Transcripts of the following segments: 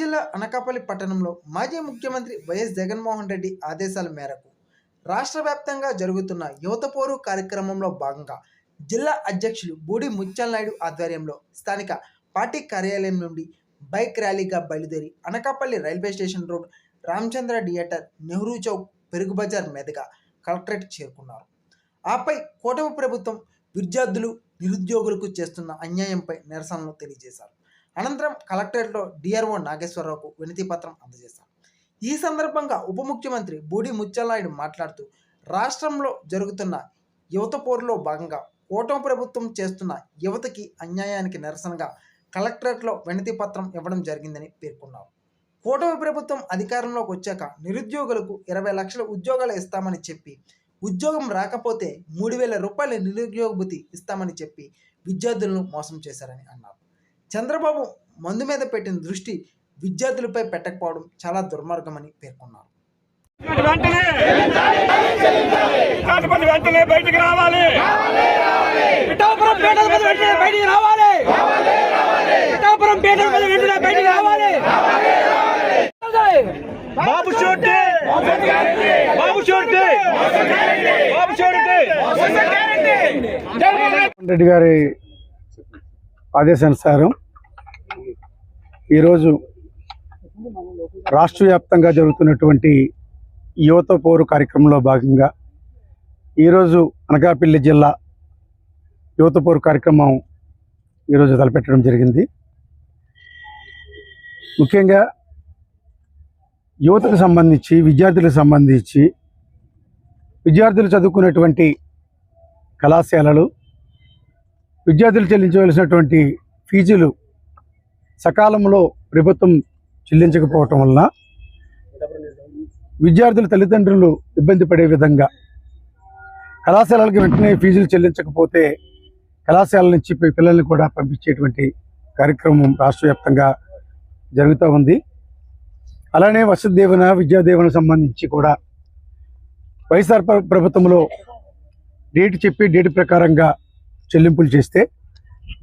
జిల్లా అనకాపల్లి పట్టణంలో మాజీ ముఖ్యమంత్రి వైఎస్ జగన్మోహన్ రెడ్డి ఆదేశాల మేరకు రాష్ట్ర వ్యాప్తంగా జరుగుతున్న యువత పోరు కార్యక్రమంలో భాగంగా జిల్లా అధ్యక్షులు బూడి ముత్యాల నాయుడు ఆధ్వర్యంలో స్థానిక పార్టీ కార్యాలయం నుండి బైక్ ర్యాలీగా బయలుదేరి Anakapalli railway station road Ramachandra theatre Nehru Chowk Perugu Bazar మీదుగా కలెక్టరేట్ చేరుకున్నారు. ఆపై కూటమి ప్రభుత్వం విద్యార్థులు నిరుద్యోగులకు చేస్తున్న అన్యాయంపై నిరసనలు తెలియజేశారు. అనంతరం కలెక్టరేట్లో డిఆర్ఓ నాగేశ్వరరావుకు వినతి పత్రం అందజేశారు. ఈ సందర్భంగా ఉప ముఖ్యమంత్రి బూడి ముత్యాలనాయుడు మాట్లాడుతూ రాష్ట్రంలో జరుగుతున్న యువత పోరులో భాగంగా కూటమి ప్రభుత్వం చేస్తున్న యువతకి అన్యాయానికి నిరసనగా కలెక్టరేట్లో వినతి పత్రం ఇవ్వడం జరిగిందని పేర్కొన్నారు. కూటమి ప్రభుత్వం అధికారంలోకి వచ్చాక నిరుద్యోగులకు ఇరవై లక్షల ఉద్యోగాలు ఇస్తామని చెప్పి ఉద్యోగం రాకపోతే మూడు వేల రూపాయల నిరుద్యోగ భృతి ఇస్తామని చెప్పి విద్యార్థులను మోసం చేశారని అన్నారు. చంద్రబాబు మందు మీద పెట్టిన దృష్టి విద్యార్థులపై పెట్టకపోవడం చాలా దుర్మార్గమని పేర్కొన్నారు. వెంటనే! కాకపోతే వెంటనే బయటికి రావాలి! పిఠాపురం పేటల మీద వెంటనే బయటికి రావాలి! పిఠాపురం పేటల మీద వెంటనే బయటికి రావాలి! బాబు బాబు బాబు రెడ్డి గారి ఆదేశానుసారం ఈరోజు రాష్ట్ర వ్యాప్తంగా జరుగుతున్నటువంటి యువత పోరు కార్యక్రమంలో భాగంగా ఈరోజు అనకాపల్లి జిల్లా యువత పోరు కార్యక్రమం ఈరోజు తలపెట్టడం జరిగింది. ముఖ్యంగా యువతకు సంబంధించి విద్యార్థులకు సంబంధించి విద్యార్థులు చదువుకునేటువంటి కళాశాలలు విద్యార్థులు చెల్లించవలసినటువంటి ఫీజులు సకాలంలో ప్రభుత్వం చెల్లించకపోవటం వలన విద్యార్థుల తల్లిదండ్రులు ఇబ్బంది పడే విధంగా కళాశాలలకు వెంటనే ఫీజులు చెల్లించకపోతే కళాశాల నుంచి పిల్లల్ని కూడా పంపించేటువంటి కార్యక్రమం రాష్ట్ర వ్యాప్తంగా జరుగుతూ ఉంది. అలానే వసతి విద్యాదేవన విద్యా సంబంధించి కూడా వైఎస్ఆర్ ప్రభుత్వంలో డేట్ చెప్పి డేట్ ప్రకారంగా చెల్లింపులు చేస్తే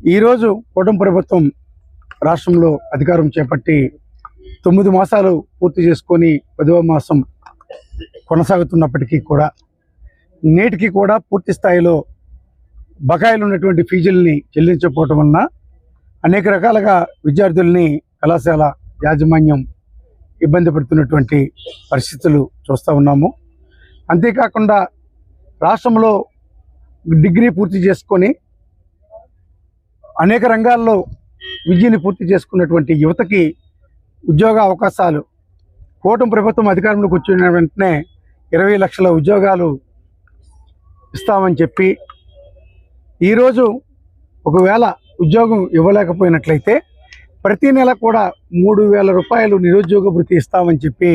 ఈరోజు కూటమి ప్రభుత్వం రాష్ట్రంలో అధికారం చేపట్టి తొమ్మిది మాసాలు పూర్తి చేసుకొని పదవ మాసం కొనసాగుతున్నప్పటికీ కూడా నేటికి కూడా పూర్తి స్థాయిలో బకాయిలు ఉన్నటువంటి ఫీజుల్ని చెల్లించకపోవటం వలన అనేక రకాలుగా విద్యార్థుల్ని కళాశాల యాజమాన్యం ఇబ్బంది పడుతున్నటువంటి పరిస్థితులు చూస్తూ ఉన్నాము. అంతేకాకుండా రాష్ట్రంలో డిగ్రీ పూర్తి చేసుకొని అనేక రంగాల్లో విద్యని పూర్తి చేసుకున్నటువంటి యువతకి ఉద్యోగ అవకాశాలు. కూటమి ప్రభుత్వం అధికారంలోకి వచ్చిన వెంటనే ఇరవై లక్షల ఉద్యోగాలు ఇస్తామని చెప్పి ఈరోజు ఒకవేళ ఉద్యోగం ఇవ్వలేకపోయినట్లయితే ప్రతి నెల కూడా మూడు వేల రూపాయలు నిరుద్యోగ వృత్తి ఇస్తామని చెప్పి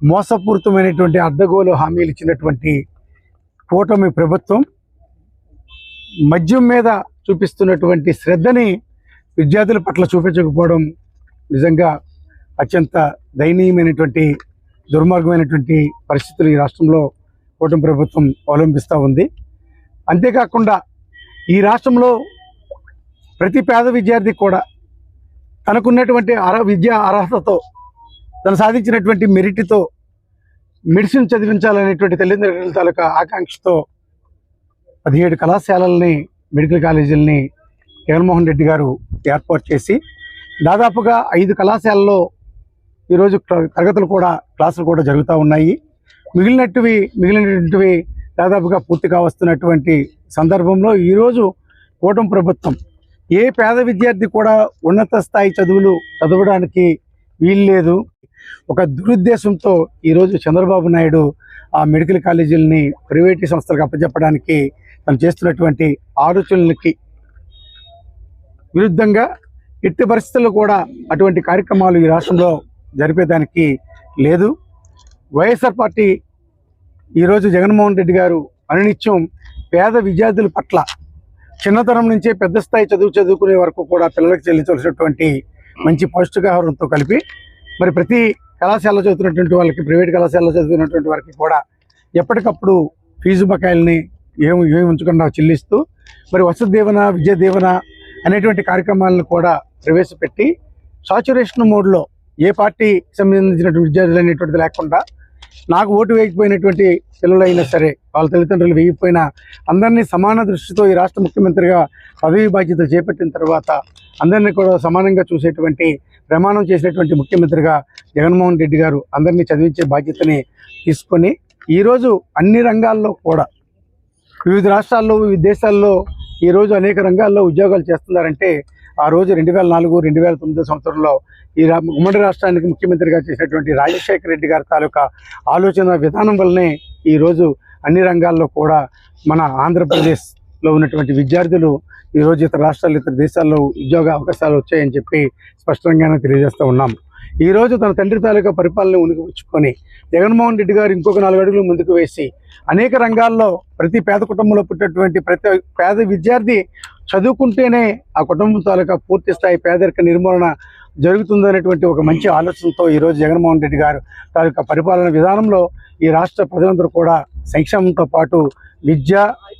మోసపూరితమైనటువంటి అడ్డగోలు హామీలు ఇచ్చినటువంటి కూటమి ప్రభుత్వం మద్యం మీద చూపిస్తున్నటువంటి శ్రద్ధని విద్యార్థుల పట్ల చూపించకపోవడం నిజంగా అత్యంత దయనీయమైనటువంటి దుర్మార్గమైనటువంటి పరిస్థితులు ఈ రాష్ట్రంలో కూటమి ప్రభుత్వం అవలంబిస్తూ ఉంది. అంతేకాకుండా ఈ రాష్ట్రంలో ప్రతి పేద విద్యార్థి కూడా తనకున్నటువంటి అర విద్యా అర్హతతో తను సాధించినటువంటి మెరిట్తో మెడిసిన్ చదివించాలనేటువంటి తల్లిదండ్రుల తాలూకా ఆకాంక్షతో పదిహేడు కళాశాలల్ని మెడికల్ కాలేజీలని జగన్మోహన్ రెడ్డి గారు ఏర్పాటు చేసి దాదాపుగా ఐదు కళాశాలలో ఈరోజు తరగతులు కూడా క్లాసులు కూడా జరుగుతూ ఉన్నాయి. మిగిలినట్టువి మిగిలినటువంటివి దాదాపుగా పూర్తిగా వస్తున్నటువంటి సందర్భంలో ఈరోజు కూటమి ప్రభుత్వం ఏ పేద విద్యార్థి కూడా ఉన్నత స్థాయి చదువులు చదవడానికి వీల్లేదు. ఒక దురుద్దేశంతో ఈరోజు చంద్రబాబు నాయుడు ఆ మెడికల్ కాలేజీలని ప్రైవేటు సంస్థలకు అప్పచెప్పడానికి తను చేస్తున్నటువంటి ఆలోచనలకి విరుద్ధంగా ఎట్టి పరిస్థితుల్లో కూడా అటువంటి కార్యక్రమాలు ఈ రాష్ట్రంలో జరిపేదానికి లేదు. వైఎస్ఆర్ పార్టీ ఈరోజు జగన్మోహన్ రెడ్డి గారు అనునిత్యం పేద విద్యార్థుల పట్ల చిన్నతనం నుంచే పెద్ద స్థాయి చదువు చదువుకునే వరకు కూడా పిల్లలకు చెల్లించవలసినటువంటి మంచి పౌష్టికాహారంతో కలిపి మరి ప్రతి కళాశాలలో చదువుతున్నటువంటి వాళ్ళకి ప్రైవేట్ కళాశాలలో చదువుతున్నటువంటి వారికి కూడా ఎప్పటికప్పుడు ఫీజు బకాయిల్ని ఏమి ఏమి ఉంచకుండా చెల్లిస్తూ మరి వసతి దీవెన విద్యా దీవెన అనేటువంటి కార్యక్రమాలను కూడా ప్రవేశపెట్టి సాచురేషన్ మోడ్లో ఏ పార్టీ సంబంధించినటువంటి విద్యార్థులు అనేటువంటిది లేకుండా నాకు ఓటు వేయకపోయినటువంటి పిల్లలైనా సరే వాళ్ళ తల్లిదండ్రులు వేయకపోయినా అందరినీ సమాన దృష్టితో ఈ రాష్ట్ర ముఖ్యమంత్రిగా పదవి బాధ్యతలు చేపట్టిన తర్వాత అందరినీ కూడా సమానంగా చూసేటువంటి ప్రమాణం చేసినటువంటి ముఖ్యమంత్రిగా జగన్మోహన్ రెడ్డి గారు అందరినీ చదివించే బాధ్యతని తీసుకొని ఈరోజు అన్ని రంగాల్లో కూడా వివిధ రాష్ట్రాల్లో వివిధ దేశాల్లో ఈరోజు అనేక రంగాల్లో ఉద్యోగాలు చేస్తున్నారంటే ఆ రోజు రెండు వేల నాలుగు రెండు వేల తొమ్మిదో సంవత్సరంలో ఈ ఉమ్మడి రాష్ట్రానికి ముఖ్యమంత్రిగా చేసినటువంటి రాజశేఖర రెడ్డి గారి తాలూకా ఆలోచన విధానం వల్లనే ఈరోజు అన్ని రంగాల్లో కూడా మన ఆంధ్రప్రదేశ్లో ఉన్నటువంటి విద్యార్థులు ఈరోజు ఇతర రాష్ట్రాలు ఇతర దేశాల్లో ఉద్యోగ అవకాశాలు వచ్చాయని చెప్పి స్పష్టంగానే తెలియజేస్తూ ఉన్నాం. ఈరోజు తన తండ్రి తాలూకా పరిపాలన ఉనికిపుచ్చుకొని జగన్మోహన్ రెడ్డి గారు ఇంకొక నాలుగు అడుగులు ముందుకు వేసి అనేక రంగాల్లో ప్రతి పేద కుటుంబంలో పుట్టినటువంటి ప్రతి పేద విద్యార్థి చదువుకుంటేనే ఆ కుటుంబం తాలూకా పూర్తి స్థాయి పేదరిక నిర్మూలన జరుగుతుందనేటువంటి ఒక మంచి ఆలోచనతో ఈరోజు జగన్మోహన్ రెడ్డి గారు తాలూకా పరిపాలన విధానంలో ఈ రాష్ట్ర ప్రజలందరూ కూడా సంక్షేమంతో పాటు విద్య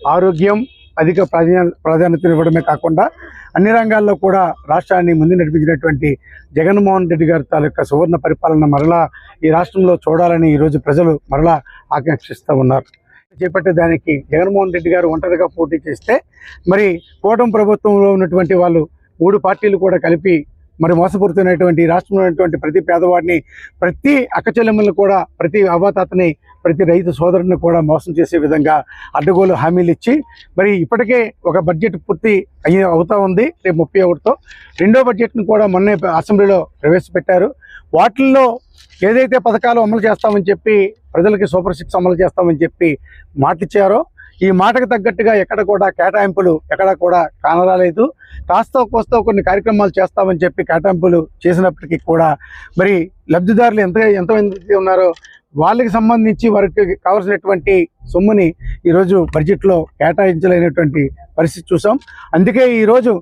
ఆరోగ్యం అధిక ప్రాధాన్య ప్రాధాన్యత ఇవ్వడమే కాకుండా అన్ని రంగాల్లో కూడా రాష్ట్రాన్ని ముందు నడిపించినటువంటి జగన్మోహన్ రెడ్డి గారి తాలూకా సువర్ణ పరిపాలన మరలా ఈ రాష్ట్రంలో చూడాలని ఈరోజు ప్రజలు మరలా ఆకాంక్షిస్తూ ఉన్నారు. చేపట్టే దానికి జగన్మోహన్ రెడ్డి గారు ఒంటరిగా పోటీ చేస్తే మరి కూటమి ప్రభుత్వంలో ఉన్నటువంటి వాళ్ళు మూడు పార్టీలు కూడా కలిపి మరి మోసపడుతున్నటువంటి రాష్ట్రంలో ఉన్నటువంటి ప్రతి పేదవాడిని ప్రతి అక్కచెల్లెమ్మలను కూడా ప్రతి అవ్వాతాతని ప్రతి రైతు సోదరుని కూడా మోసం చేసే విధంగా అడ్డగోలు హామీలు ఇచ్చి మరి ఇప్పటికే ఒక బడ్జెట్ పూర్తి అయ్యి అవుతా ఉంది రేపు ముప్పై ఒకటితో. రెండో బడ్జెట్ను కూడా మొన్నే అసెంబ్లీలో ప్రవేశపెట్టారు. వాటిల్లో ఏదైతే పథకాలు అమలు చేస్తామని చెప్పి ప్రజలకి సూపర్ సిక్స్ అమలు చేస్తామని చెప్పి మాటిచ్చారో ఈ మాటకు తగ్గట్టుగా ఎక్కడ కూడా కేటాయింపులు ఎక్కడ కూడా కానరాలేదు. కాస్త కోస్తో కొన్ని కార్యక్రమాలు చేస్తామని చెప్పి కేటాయింపులు చేసినప్పటికీ కూడా మరి లబ్ధిదారులు ఎంత ఎంతమంది ఉన్నారో వాళ్ళకి సంబంధించి వారికి కావాల్సినటువంటి సొమ్ముని ఈరోజు బడ్జెట్లో కేటాయించలేనటువంటి పరిస్థితి చూసాం. అందుకే ఈరోజు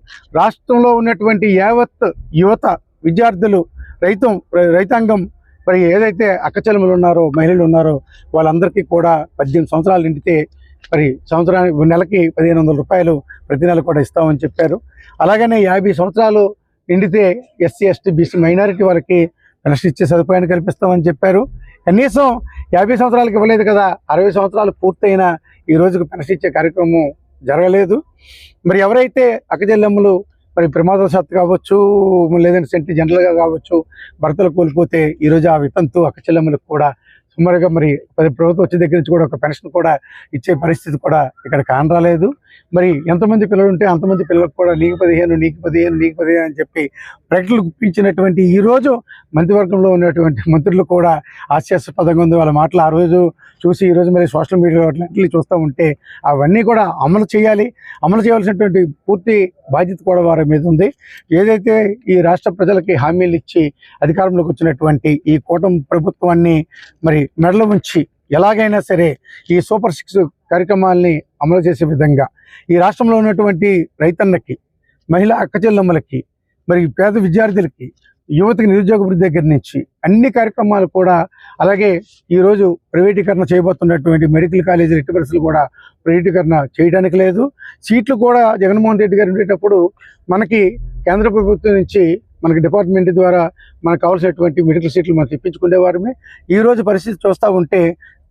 రాష్ట్రంలో ఉన్నటువంటి యావత్ యువత విద్యార్థులు రైతు రైతాంగం మరి ఏదైతే అక్కచెల్లెములు ఉన్నారో మహిళలు ఉన్నారో వాళ్ళందరికీ కూడా పద్దెనిమిది సంవత్సరాలు నిండితే మరి సంవత్సరానికి నెలకి పదిహేను వందల రూపాయలు ప్రతి నెల కూడా ఇస్తామని చెప్పారు. అలాగనే యాభై సంవత్సరాలు నిండితే ఎస్సీ ఎస్టీ బీసీ మైనారిటీ వాళ్ళకి పెన్షన్ ఇచ్చే సదుపాయాన్ని కల్పిస్తామని చెప్పారు. కనీసం యాభై సంవత్సరాలకు ఇవ్వలేదు కదా అరవై సంవత్సరాలు పూర్తయిన ఈ రోజుకు పెన్షన్ ఇచ్చే కార్యక్రమం జరగలేదు. మరి ఎవరైతే అక్కజెల్లెమ్మలు మరి ప్రమాదవశాత్తు కావచ్చు లేదంటే సెంటి జనరల్గా కావచ్చు భర్తలు కోల్పోతే ఈరోజు ఆ వితంతు అక్కచెల్లెమ్మలకు కూడా సుమారుగా మరి పది ప్రభుత్వం వచ్చే దగ్గర నుంచి కూడా ఒక పెన్షన్ కూడా ఇచ్చే పరిస్థితి కూడా ఇక్కడ కానరాలేదు. మరి ఎంతమంది పిల్లలు ఉంటే అంతమంది పిల్లలకు కూడా నీకు పదిహేను నీకు పదిహేను నీకు పదిహేను అని చెప్పి ప్రకటనలు గుప్పించినటువంటి ఈ రోజు మంత్రివర్గంలో ఉన్నటువంటి మంత్రులు కూడా హాస్యాస్పదంగా ఉంది. వాళ్ళ మాటలు ఆ రోజు చూసి ఈ రోజు మరి సోషల్ మీడియాలో అట్లాంటివి చూస్తూ ఉంటే అవన్నీ కూడా అమలు చేయాలి. అమలు చేయవలసినటువంటి పూర్తి బాధ్యత కూడా వారి మీద ఉంది. ఏదైతే ఈ రాష్ట్ర ప్రజలకి హామీలు ఇచ్చి అధికారంలోకి వచ్చినటువంటి ఈ కూటమి ప్రభుత్వాన్ని మరి మెడల ఉంచి ఎలాగైనా సరే ఈ సూపర్ సిక్స్ కార్యక్రమాల్ని అమలు చేసే విధంగా ఈ రాష్ట్రంలో ఉన్నటువంటి రైతన్నకి మహిళా అక్కచెల్లమ్మలకి మరి పేద విద్యార్థులకి యువతకి నిరుద్యోగ వృద్ధి దగ్గర నుంచి అన్ని కార్యక్రమాలు కూడా అలాగే ఈరోజు ప్రైవేటీకరణ చేయబోతున్నటువంటి మెడికల్ కాలేజీ రెట్టిబర్సులు కూడా ప్రైవేటీకరణ చేయడానికి లేదు. సీట్లు కూడా జగన్మోహన్ రెడ్డి గారు ఉండేటప్పుడు మనకి కేంద్ర ప్రభుత్వం నుంచి మనకి డిపార్ట్మెంట్ ద్వారా మనకు కావాల్సినటువంటి మెడికల్ సీట్లు మనం తెప్పించుకునేవారమే. ఈరోజు పరిస్థితి చూస్తూ ఉంటే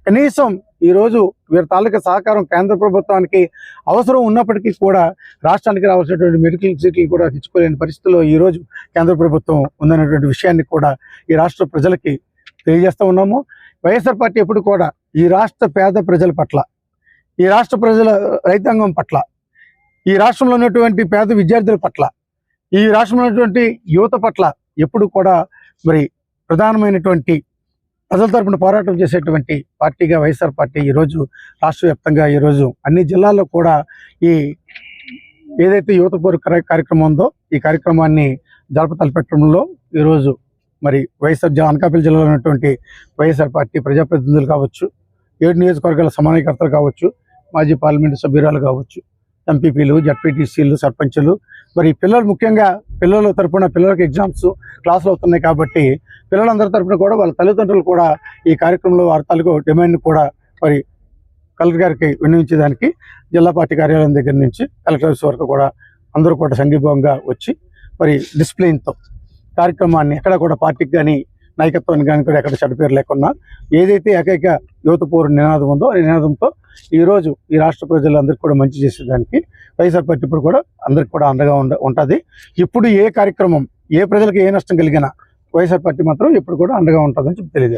కనీసం ఈరోజు వీరి తాలూకా సహకారం కేంద్ర ప్రభుత్వానికి అవసరం ఉన్నప్పటికీ కూడా రాష్ట్రానికి రావాల్సినటువంటి మెడికల్ సీట్లు కూడా తెచ్చుకోలేని పరిస్థితిలో ఈ రోజు కేంద్ర ప్రభుత్వం ఉందన్నటువంటి విషయాన్ని కూడా ఈ రాష్ట్ర ప్రజలకి తెలియజేస్తూ ఉన్నాము. వైఎస్ఆర్ పార్టీ ఎప్పుడు కూడా ఈ రాష్ట్ర పేద ప్రజల పట్ల ఈ రాష్ట్ర ప్రజల రైతాంగం పట్ల ఈ రాష్ట్రంలో ఉన్నటువంటి పేద విద్యార్థుల పట్ల ఈ రాష్ట్రంలో ఉన్నటువంటి యువత పట్ల ఎప్పుడు కూడా మరి ప్రధానమైనటువంటి ప్రజల తరపున పోరాటం చేసేటువంటి పార్టీగా వైఎస్ఆర్ పార్టీ ఈరోజు రాష్ట్ర వ్యాప్తంగా ఈరోజు అన్ని జిల్లాల్లో కూడా ఈ ఏదైతే యువత పూర్వ కార్యక్రమం ఉందో ఈ కార్యక్రమాన్ని జరపతలపెట్టడంలో ఈరోజు మరి వైఎస్ఆర్ అనకాపల్లి జిల్లాలో ఉన్నటువంటి వైఎస్ఆర్ పార్టీ ప్రజాప్రతినిధులు కావచ్చు ఏడు నియోజకవర్గాల సమన్వయకర్తలు కావచ్చు మాజీ పార్లమెంటు సభ్యురాలు కావచ్చు ఎంపీపీలు జడ్పీటీసీలు సర్పంచులు. మరి పిల్లలు ముఖ్యంగా పిల్లల తరపున పిల్లలకి ఎగ్జామ్స్ క్లాసులు అవుతున్నాయి కాబట్టి పిల్లలందరి తరపున కూడా వాళ్ళ తల్లిదండ్రులు కూడా ఈ కార్యక్రమంలో వారి తాలూకు డిమాండ్ కూడా మరి కలెక్టర్ గారికి వినియోగించేదానికి జిల్లా పార్టీ కార్యాలయం దగ్గర నుంచి కలెక్టర్ ఆఫీస్ వరకు కూడా అందరూ కూడా సంఘీభావంగా వచ్చి మరి డిసిప్లిన్తో కార్యక్రమాన్ని ఎక్కడ కూడా పార్టీకి కానీ నాయకత్వానికి కానీ కూడా ఎక్కడ చెడ్డ పేరు లేకుండా ఏదైతే ఏకైక యువత పూర్వ నినాదం ఉందో ఆ నినాదంతో ఈరోజు ఈ రాష్ట్ర ప్రజలందరికీ కూడా మంచి చేసేదానికి వైఎస్ఆర్ పార్టీ ఇప్పుడు కూడా అందరికి కూడా అండగా ఉండ ఉంటుంది. ఇప్పుడు ఏ కార్యక్రమం ఏ ప్రజలకు ఏ నష్టం కలిగినా వైఎస్ఆర్ పార్టీ మాత్రం ఇప్పుడు కూడా అండగా ఉంటుందని చెప్పి